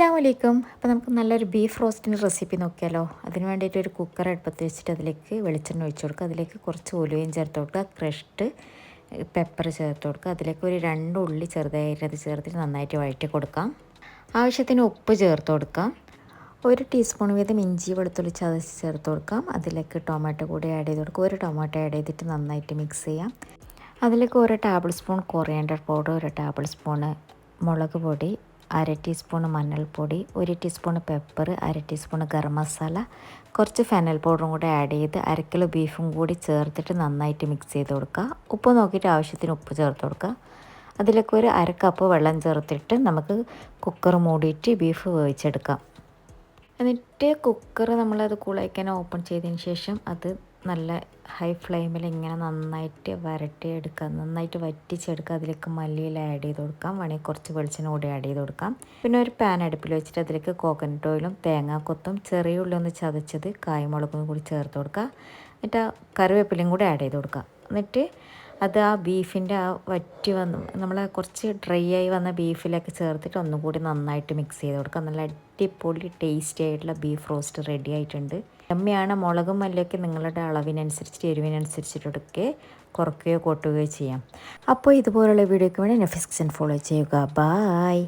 അസ്സാം വലൈക്കും അപ്പോൾ നമുക്ക് നല്ലൊരു ബീഫ് റോസ്റ്റിന്റെ റെസിപ്പി നോക്കിയാലോ? അതിന് വേണ്ടിയിട്ട് ഒരു കുക്കർ അടുപ്പത്ത് വെച്ചിട്ട് അതിലേക്ക് വെളിച്ചെണ്ണ ഒഴിച്ച് കൊടുക്കുക. അതിലേക്ക് കുറച്ച് ഉലുവയും ചേർത്ത് കൊടുക്കുക. ക്രഷ്ഡ് പെപ്പർ ചേർത്ത് കൊടുക്കുക. അതിലേക്ക് ഒരു രണ്ട് ഉള്ളി ചെറുതായിട്ട് ചേർത്തിട്ട് നന്നായിട്ട് വഴറ്റി കൊടുക്കാം. ആവശ്യത്തിന് ഉപ്പ് ചേർത്ത് കൊടുക്കാം. ഒരു ടീസ്പൂൺ വീതം ഇഞ്ചി വെളുത്തുള്ളി ചതച്ച് ചേർത്ത് കൊടുക്കാം. അതിലേക്ക് ടൊമാറ്റോ കൂടി ആഡ് ചെയ്ത് കൊടുക്കുക. ഒരു ടൊമാറ്റോ ആഡ് ചെയ്തിട്ട് നന്നായിട്ട് മിക്സ് ചെയ്യാം. അതിലേക്ക് ഒരു ടേബിൾ സ്പൂൺ കൊറിയാൻഡർ പൗഡർ ഒരു ടേബിൾ സ്പൂണ് മുളക് പൊടി അര ടീസ്പൂൺ മഞ്ഞൾപ്പൊടി ഒരു ടീസ്പൂൺ പെപ്പർ അര ടീസ്പൂൺ ഗരം മസാല കുറച്ച് ഫെനൽ പൗഡറും കൂടി ആഡ് ചെയ്ത് അര കിലോ ബീഫും കൂടി ചേർത്തിട്ട് നന്നായിട്ട് മിക്സ് ചെയ്ത് കൊടുക്കുക. ഉപ്പ് നോക്കിയിട്ട് ആവശ്യത്തിന് ഉപ്പ് ചേർത്ത് കൊടുക്കുക. അതിലേക്ക് ഒരു അര കപ്പ് വെള്ളം ചേർത്തിട്ട് നമുക്ക് കുക്കർ മൂടിയിട്ട് ബീഫ് വേവിച്ചെടുക്കാം. എന്നിട്ട് കുക്കർ നമ്മളത് കൂളായിക്കാൻ ഓപ്പൺ ചെയ്തതിന് ശേഷം അത് നല്ല ഹൈ ഫ്ലെയിമിൽ ഇങ്ങനെ നന്നായിട്ട് വരട്ടിയെടുക്കുക നന്നായിട്ട് വറ്റിച്ചെടുക്കുക അതിലേക്ക് മല്ലിയിൽ ആഡ് ചെയ്ത് കൊടുക്കാം. വേണമെങ്കിൽ കുറച്ച് വെളിച്ചെണ്ണ കൂടി ആഡ് ചെയ്ത് കൊടുക്കാം. പിന്നെ ഒരു പാൻ അടുപ്പിൽ വെച്ചിട്ട് അതിലേക്ക് കോക്കനട്ട് ഓയിലും തേങ്ങാക്കൊത്തും ചെറിയ ഉള്ളി ഒന്ന് ചതച്ചത് കായ്മുളകും കൂടി ചേർത്ത് കൊടുക്കുക. എന്നിട്ട് കറിവേപ്പിലയും കൂടി ആഡ് ചെയ്ത് കൊടുക്കുക. എന്നിട്ട് അത് ആ ബീഫിന്റെ ആ വറ്റി വന്ന് നമ്മൾ കുറച്ച് ഡ്രൈ ആയി വന്ന ബീഫിലൊക്കെ ചേർത്തിട്ട് ഒന്നും കൂടി നന്നായിട്ട് മിക്സ് ചെയ്ത് കൊടുക്കുക നല്ല അടിപൊളി ടേസ്റ്റി ആയിട്ടുള്ള ബീഫ് റോസ്റ്റ് റെഡി ആയിട്ടുണ്ട്. അമ്മയാണ് മുളകും മല്ലൊക്കെ നിങ്ങളുടെ അളവിനനുസരിച്ചിട്ട് എരിവിനനുസരിച്ചിട്ടൊക്കെ കുറയ്ക്കുകയോ കൂട്ടുകയോ ചെയ്യാം. അപ്പോൾ ഇതുപോലുള്ള വീഡിയോയ്ക്ക് വേണ്ടി നെഫിസ്ക്സൻ ഫോളോ ചെയ്യുക. ബായ്